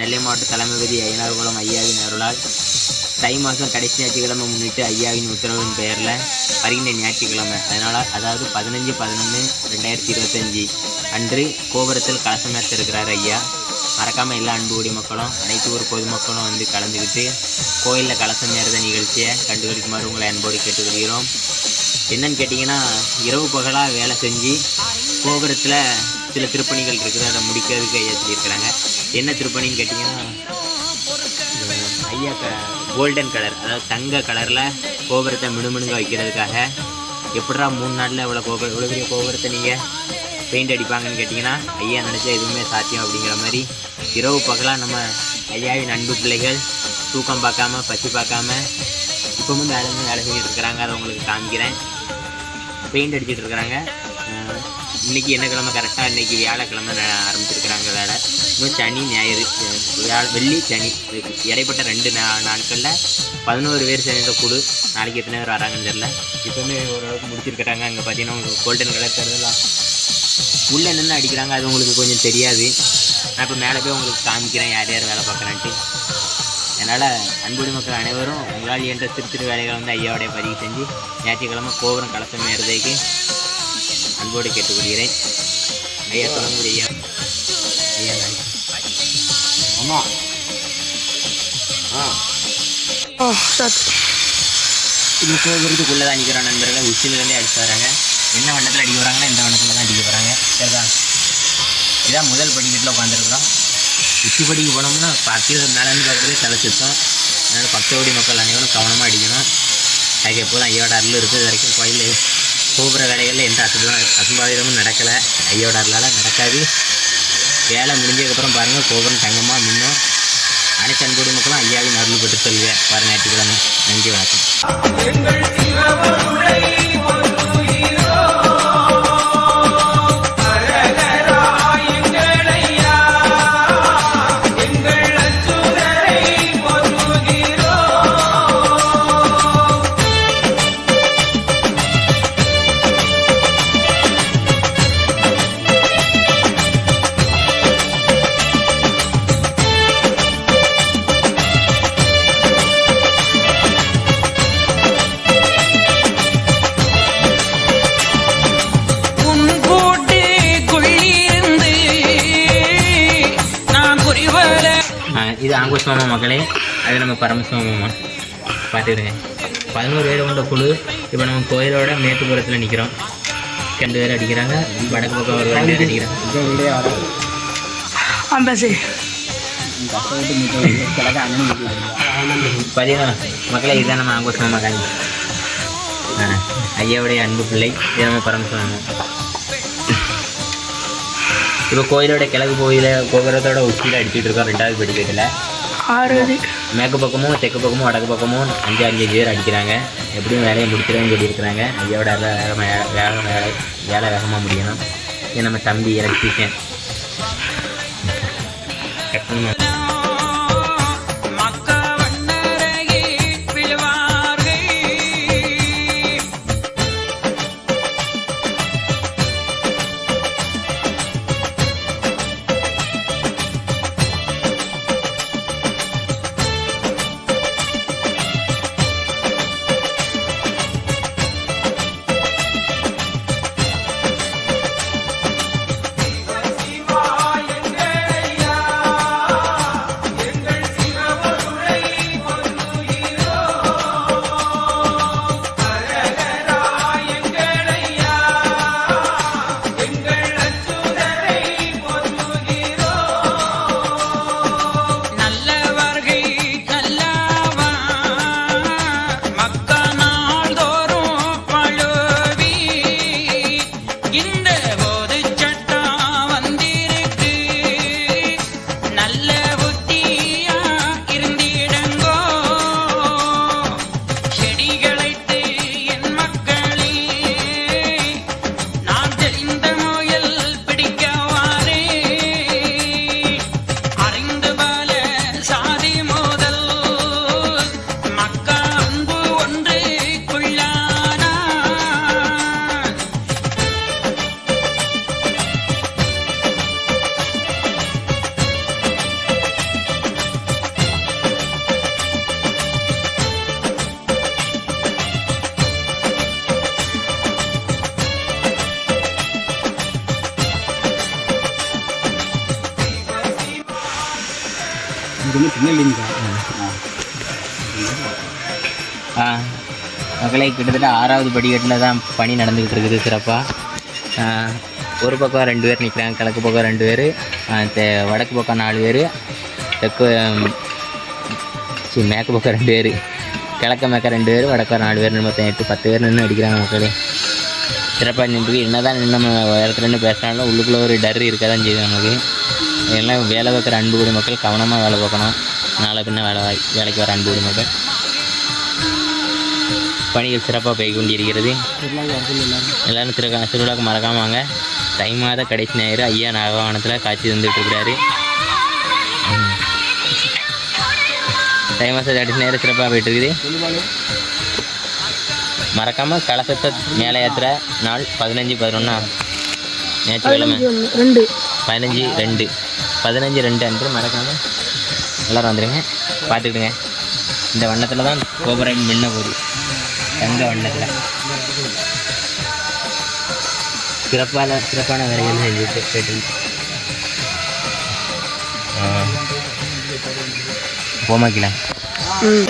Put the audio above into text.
நெல்லை மாவட்ட தலைமைபதி ஐயனார்குளம் ஐயாவின் அருளால் தை மாதம் கடைசி ஞாயிற்றுக்கிழமை முன்னிட்டு ஐயாவின் உத்தரவின் பெயரில் வருகின்ற ஞாயிற்றுக்கிழமை. அதனால் அதாவது பதினஞ்சு பதினொன்று ரெண்டாயிரத்தி இருபத்தஞ்சி அன்று கோபுரத்தில் கலசம் இருக்கிறார் ஐயா. மறக்காமல் எல்லா அன்புடி மக்களும் அனைத்து ஊர் பொதுமக்களும் வந்து கலந்துக்கிட்டு கோயிலில் கலசம் ஏறுத நிகழ்ச்சியை கண்டுகளிக்குமாறு உங்களை அன்போடு கேட்டுக்கொள்கிறோம். என்னன்னு கேட்டிங்கன்னா இரவு பகலாக வேலை செஞ்சு கோபுரத்தில் சில திருப்பணிகள் இருக்குது. அதை முடிக்கிறதுக்கு ஐயா சொல்லியிருக்கிறாங்க. என்ன திருப்பணின்னு கேட்டிங்கன்னா ஐயா க கோல்டன் கலர் அதாவது தங்க கலரில் கோபுரத்தை மினுமினுங்க வைக்கிறதுக்காக எப்படா மூணு நாளில் இவ்வளோ கோபுரம் இவ்வளோ பெரிய கோபுரத்தை நீங்கள் பெயிண்ட் அடிப்பாங்கன்னு கேட்டிங்கன்னா ஐயா நினச்சா எதுவுமே சாத்தியம் அப்படிங்கிற மாதிரி இரவு பகலாக நம்ம ஐயாவின் அன்பு பிள்ளைகள் தூக்கம் பார்க்காம பசி பார்க்காம இப்போவும் வேலை வேலை செஞ்சுட்டு இருக்கிறாங்க. அதை உங்களுக்கு காமிக்கிறேன். பெயிண்ட் அடிச்சிட்டு இருக்கிறாங்க. இன்னைக்கு என்ன கிழமை கரெக்டாக இன்னைக்கு வியாழக்கிழமை ஆரம்பிச்சிருக்கிறாங்க வேலை. இன்னும் சனி ஞாயிறு வியா வியாழ வெள்ளி சனி. இடைப்பட்ட ரெண்டு நா நாட்களில் பதினோரு பேர் சேர்ந்த குழு. நாளைக்கு எத்தனை பேர் வராங்கன்னு தெரில இப்போவுமே ஓரளவுக்கு முடிச்சிருக்கிறாங்க. அங்கே பார்த்தீங்கன்னா கோல்டன் கலர் தருதெல்லாம் உள்ளே நின்று அடிக்கிறாங்க. அது உங்களுக்கு கொஞ்சம் தெரியாது. நான் இப்போ மேலே போய் உங்களுக்கு காமிக்கிறேன். யார் யார் வேலை பார்க்குறான்ட்டு. அதனால் அன்புடி மக்கள் அனைவரும் உங்களால் என்ற சிறு சிறு வேலைகளை வந்து ஐயாவுடைய பதிவு செஞ்சு ஞாயிற்றுக்கிழமை கோபுரம் கலசம் ஏறுறதுக்கு அன்போடு கேட்டுக்கொள்கிறேன். ஐயா சொல்ல முடியும் ஐயா ஆமாம் ஆ. இது கோபுரத்துக்குள்ளே தான் அடிக்கிற நண்பர்கள். உச்சிலேருந்தே அடிச்சு வராங்க. என்ன வண்ணத்தில் அடிக்க வராங்கன்னா இந்த வண்ணத்தில் தான் அடிக்க போகிறாங்க சரிதா இதான் முதல் படிக்கட்டில் உட்காந்துருக்குறோம் உச்சி படிக்கு போனோம்னா பக்கத்தில் மேலேருந்து பார்க்குறதே தலை சுத்தம். அதனால் பக்கத்தோடி மக்கள் அனைவரும் கவனமாக அடிக்கணும். அதுக்கு எப்போதும் ஐயோட அருள் இருக்குது இது வரைக்கும் கோயில் கோபுர வேலைகளில் எந்த அசம்பா அசம்பாவிதமும் நடக்கலை. ஐயோட அருளால் நடக்காது. வேலை முடிஞ்சதுக்கப்புறம் பாருங்கள் கோபுரம் தங்கமாக மின்னும் அனைத்து அன்போடி மக்களும் ஐயாவின் அருள் பெற்று சொல்லுவேன் வர ஞாயிற்றுக்கிழமை. நன்றி வணக்கம். இது ஆங்கோஸ் மாமா மக்களே அது நம்ம பரமசிவ மாமா பார்த்துக்கிடுங்க. பதினோரு பேர் கொண்ட குழு. இப்போ நம்ம கோயிலோட மேற்கு புறத்தில் நிற்கிறோம் ரெண்டு பேர் அடிக்கிறாங்க. வடக்கு பக்கம் ஒரு ரெண்டு பேர் அடிக்கிறாங்க பார்த்தீங்கன்னா மக்களே இதுதான் நம்ம ஆங்கோஸ் மாமா ஐயாவுடைய அன்பு பிள்ளை. இது நம்ம பரமசிவ மாமா இப்போ கோயிலோட கிழக்கு கோயில கோபுரத்தோட உச்சியில் அடிச்சுட்டு இருக்கோம் ரெண்டாவது படிக்கட்டில் ஆறு மேற்கு பக்கமும் தெற்கு பக்கமும் வடக்கு பக்கமும் அஞ்சு அஞ்சு பேர் அடிக்கிறாங்க. எப்படியும் வேலையை முடிச்சிடவும் சொல்லியிருக்கிறாங்க. ஐயாவோட வேலை வேகமாக வேகம் வேலை வேலை வேகமாக முடியணும். இது நம்ம தம்பி எலக்ட்ரிஷியன் இதுன்னு திருநெல்வேலிங்க ஆ? மக்களை கிட்டத்தட்ட ஆறாவது படிக்கட்டில் தான் பணி நடந்துக்கிட்டு இருக்குது சிறப்பாக ஒரு பக்கம் ரெண்டு பேர் நிற்கிறாங்க கிழக்கு பக்கம் ரெண்டு பேர் வடக்கு பக்கம் நாலு பேர் தெற்கு சரி மேற்கு பக்கம் ரெண்டு பேர் கிழக்க மேக்க ரெண்டு பேர் வடக்க நாலு பேர் மொத்தம் எட்டு பத்து பேர் நின்று அடிக்கிறாங்க மக்களே. சிறப்பாக நின்று என்ன தான் நின்று நம்ம இடத்துல நின்று பேசினாலும் உள்ளுக்குள்ளே ஒரு டர் இருக்க தான் செய்யுது நமக்கு. எல்லாம் வேலை பார்க்குற அன்புகுடி மக்கள் கவனமாக வேலை பார்க்கணும். நாளை பின்ன வேலை வேலைக்கு வர அன்புகுடி மக்கள். பணிகள் சிறப்பாக போய் கொண்டிருக்கிறது. எல்லாரும் திரு திருவிழாவுக்கு மறக்காம வாங்க. தை மாத கடைசி ஞாயிறு ஐயா நாகவானத்தில் காட்சி தந்துட்டு இருக்கிறாரு. தை மாதம் கடைசி ஞாயிறு சிறப்பாக போயிட்டு இருக்குது மறக்காமல் கலசத்தை மேலே ஏற்றுற நாள் பதினஞ்சு பதினொன்றா ஞாயிற்றுக்கிழமை ரெண்டு. பதினஞ்சு ரெண்டு. பதினஞ்சு ரெண்டு அன்று மறக்காமல் எல்லோரும் வந்துடுங்க பார்த்துக்கிடுங்க. இந்த வண்ணத்தில் தான் கோபுரம் மின்ன போகுது தங்க வண்ணத்தில்? சிறப்பான சிறப்பான வேலைகள் செஞ்சுட்டு போயிட்டு போமாக்கில ம்.